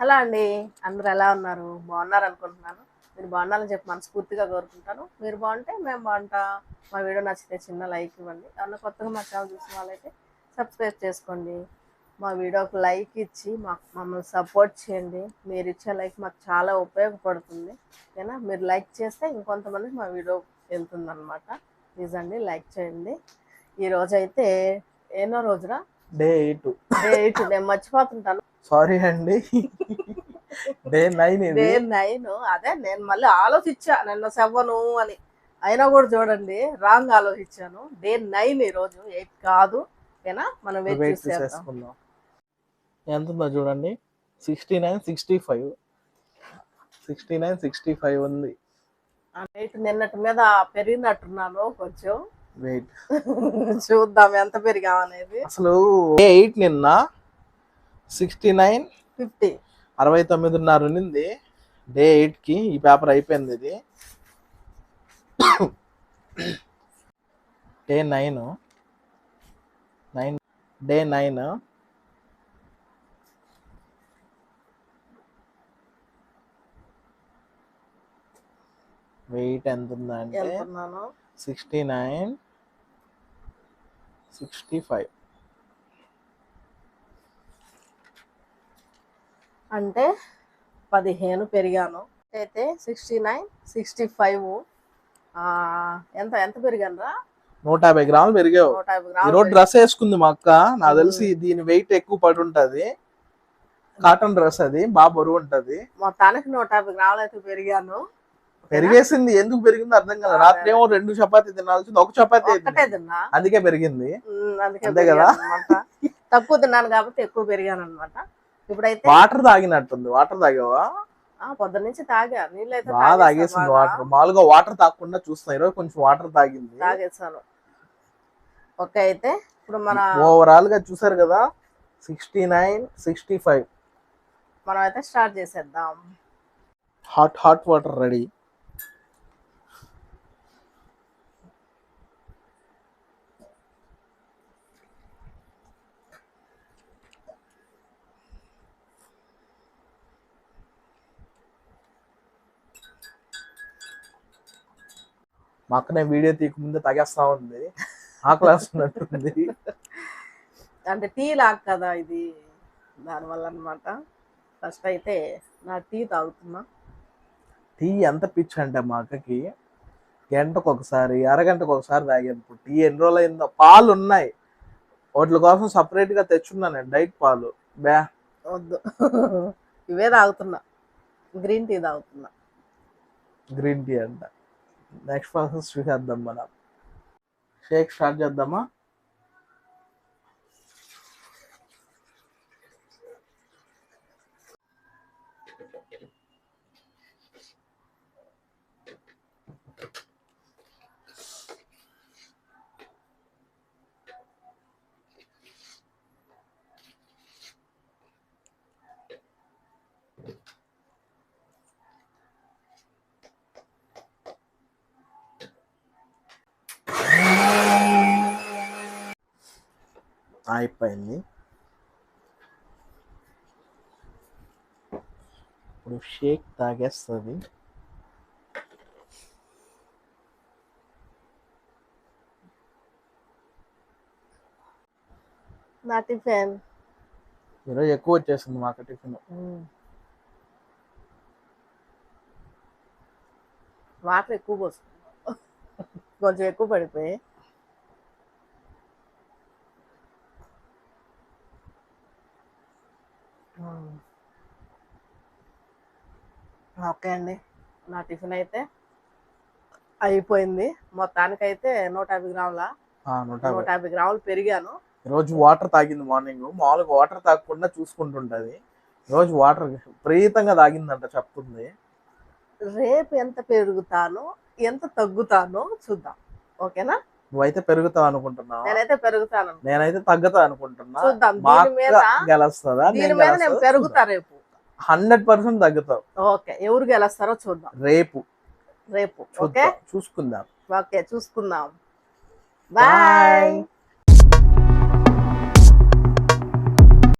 Hello అండి. అందరు ఎలా ఉన్నారు? బాగున్నారు అనుకుంటున్నాను. మీరు బాగున్నారని చెప్పి మనస్ఫూర్తిగా కోరుకుంటాను. మీరు బాగుంటే మేము బాగుంటా. మా వీడియో నచ్చితే చిన్న లైక్ ఇవ్వండి. ఏమన్నా కొత్తగా మా ఛానల్ చూసిన వాళ్ళైతే సబ్స్క్రైబ్ చేసుకోండి. మా వీడియోకి లైక్ ఇచ్చి మాకు మమ్మల్ని సపోర్ట్ చేయండి. మీరు ఇచ్చే లైక్ మాకు చాలా ఉపయోగపడుతుంది. ఓకేనా మీరు లైక్ చేస్తే ఇంకొంతమందికి మా వీడియో వెళ్తుంది అనమాట ప్లీజ్ అండి లైక్ చేయండి. ఈరోజైతే ఎన్నో రోజురా? డే ఎయిట్ డే ఎయిట్ నేను మర్చిపోతుంటాను సారీ అండి. డే నైన్ డే నైన్ అదే నేను మళ్ళీ ఆలోచించా నిన్న సెవెన్ అని. అయినా కూడా చూడండి రాంగ్ ఆలోచించాను. డే నైన్ ఈ రోజు ఎయిట్ కాదు. ఓకేనా మనం వెయిట్ చేసేసుకుందాం ఎంత ఉందో చూడండి. Sixty nine sixty five sixty nine sixty five ఉంది వెయిట్ నిన్నటి మీద పెరిగినట్టున్నాను కొంచెం. వెయిట్ చూద్దాం ఎంత పెరిగామనేది అసలు డే ఎయిట్ నిన్న? Sixty nine fifty. అరవై తొమ్మిదిన్నర ఉన్నింది. డే ఎయిట్కి ఈ పేపర్ అయిపోయింది ఇది. Day nine. Nine day nine. Weight ఎంత ఉందంటే సిక్స్టీ నైన్ సిక్స్టీ ఫైవ్. అంటే పదిహేను పెరిగాను. అయితే సిక్స్టీ నైన్ సిక్స్టీ ఫైవ్ ఎంత ఎంత పెరిగాను రా నూట యాభై గ్రాములు పెరిగావు. నూట యాభై ఈ గ్రాములు రోజు డ్రెస్ వేసుకుంది మా అక్క. నాకు తెలిసి దీని వెయిట్ ఎక్కువ పడి ఉంటది కాటన్ డ్రెస్ అది బాగా బరువు ఉంటది. మొత్తానికి నూట యాభై గ్రాములు అయితే పెరిగాను. పెరిగేసింది. ఎందుకు పెరిగింది అర్థం కదా రాత్రి ఏమో రెండు చపాతీ తినాల్సింది ఒక చపాతీ అందుకే పెరిగింది. అంతే కదా? తక్కువ తిన్నాను కాబట్టి ఎక్కువ పెరిగాను అనమాట ఇప్పుడైతే వాటర్ తాగినట్టుంది. వాటర్ తాగావా? పొద్దు నుంచి తాగా. నీళ్ళు అయితే బాగా తాగేసా తాగేసింది. వాటర్. మామూలుగా వాటర్ తాగకుండా చూస్తున్నా. ఈరోజు కొంచెం వాటర్ తాగింది. తాగేసాను. ఓకే అయితే ఇప్పుడు మన ఓవరాల్గా చూసారు కదా సిక్స్టీ నైన్ సిక్స్టీ ఫైవ్ మనం అయితే స్టార్ట్ చేసేద్దాం. హాట్ హాట్ వాటర్ రెడీ మా అక్కనే వీడియో తీయకముందే తాగేస్తా ఉంది. ఆకలి వేస్తున్నట్టుంది అంటే టీ లాగ్ కదా ఇది దానివల్ల అనమాట ఫస్ట్ అయితే నా టీ తాగుతున్నా. టీ ఎంత పిచ్చి అంటే మా అక్కకి గంటకు ఒకసారి అరగంటకు ఒకసారి ఇప్పుడు టీ ఎన్ని రోజులు అయిందో పాలు ఉన్నాయి. వాటి కోసం సపరేట్గా తెచ్చున్నాను నేను డైట్ పాలు. బ్యా వద్దు. ఇవే తాగుతున్నా. గ్రీన్ టీ తాగుతున్నా. గ్రీన్ టీ అంట. నెక్స్ట్ ప్రాసెస్ చూసేద్దాం మనం. షేక్ స్టార్ట్ చేద్దామా? అయిపోయింది ఇప్పుడు షేక్ తాగేస్తుంది. నా టిఫిన్. ఈరోజు ఎక్కువ వచ్చేసింది మాకు టిఫిన్. వాటర్ ఎక్కువ పోసుకున్నా. కొంచెం ఎక్కువ పడిపోయి ఓకే అండి. నా టిఫిన్ అయితే అయిపోయింది. మొత్తానికైతే నూట యాభై గ్రాముల? నూట యాభై. గ్రాములు పెరిగాను. రోజు వాటర్ తాగింది మార్నింగ్. మామూలుగా వాటర్ తాగకుండా చూసుకుంటుంటది. రోజు వాటర్ విపరీతంగా తాగిందంట చెప్తుంది. రేపు ఎంత పెరుగుతానో ఎంత తగ్గుతానో చూద్దాం. ఓకేనా? నువ్వైతే పెరుగుతావు అనుకుంటున్నావు? నేనైతే పెరుగుతాను. నేనైతే తగ్గుతా అనుకుంటున్నా. గెలుస్తుందా? నేను పెరుగుతా రేపు. Hundred percent తగ్గుతావు. ఓకే ఎవరు గెలుస్తారో చూద్దాం. రేపు. రేపు ఓకే? చూసుకుందాం. ఓకే చూసుకుందాం. బాయ్.